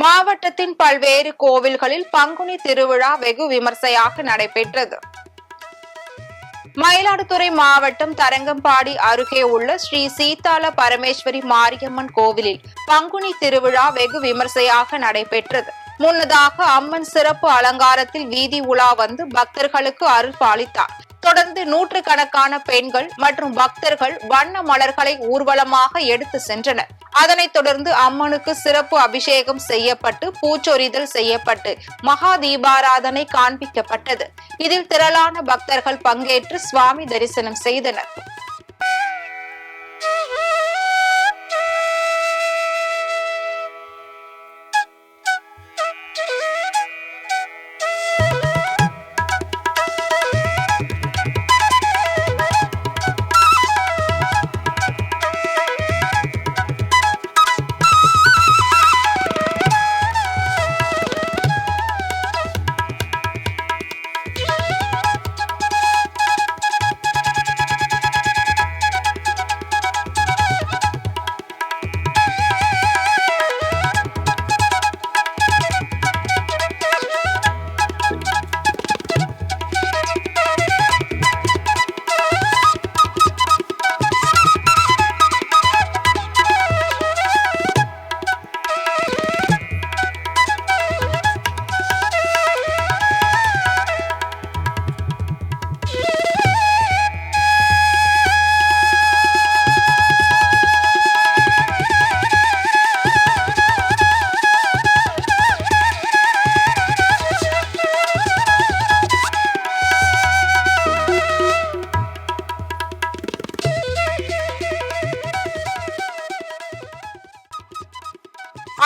மாவட்டத்தின் பல்வேறு கோவில்களில் பங்குனி திருவிழா வெகு விமர்சையாக நடைபெற்றது. மயிலாடுதுறை மாவட்டம் தரங்கம்பாடி அருகே உள்ள ஸ்ரீ சீதால பரமேஸ்வரி மாரியம்மன் கோவிலில் பங்குனி திருவிழா வெகு விமர்சையாக நடைபெற்றது. முன்னதாக அம்மன் சிறப்பு அலங்காரத்தில் வீதி உலா வந்து பக்தர்களுக்கு அருள் பாலித்தார். தொடர்ந்து நூற்றுக்கணக்கான பெண்கள் மற்றும் பக்தர்கள் வண்ண மலர்களை ஊர்வலமாக எடுத்து சென்றனர். அதனைத் தொடர்ந்து அம்மனுக்கு சிறப்பு அபிஷேகம் செய்யப்பட்டு பூச்சொரிதல் செய்யப்பட்டு மகா தீபாராதனை காண்பிக்கப்பட்டது. இதில் திரளான பக்தர்கள் பங்கேற்று சுவாமி தரிசனம் செய்தனர்.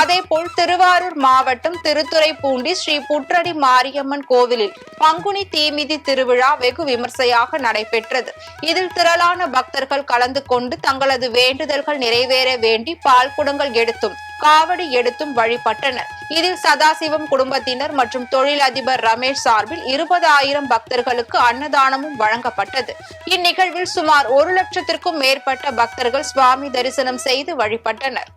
அதேபோல் திருவாரூர் மாவட்டம் திருத்துறைப்பூண்டி ஸ்ரீ புற்றடி மாரியம்மன் கோவிலில் பங்குனி தீமிதி திருவிழா வெகு விமர்சையாக நடைபெற்றது. இதில் திரளான பக்தர்கள் கலந்து கொண்டு தங்களது வேண்டுதல்கள் நிறைவேற வேண்டி பால் குடங்கள் எடுத்தும் காவடி எடுத்தும் வழிபட்டனர். இதில் சதாசிவம் குடும்பத்தினர் மற்றும் தொழிலதிபர் ரமேஷ் சார்பில் இருபதாயிரம் பக்தர்களுக்கு அன்னதானமும் வழங்கப்பட்டது. இந்நிகழ்வில் சுமார் ஒரு லட்சத்திற்கும் மேற்பட்ட பக்தர்கள் சுவாமி தரிசனம் செய்து வழிபட்டனர்.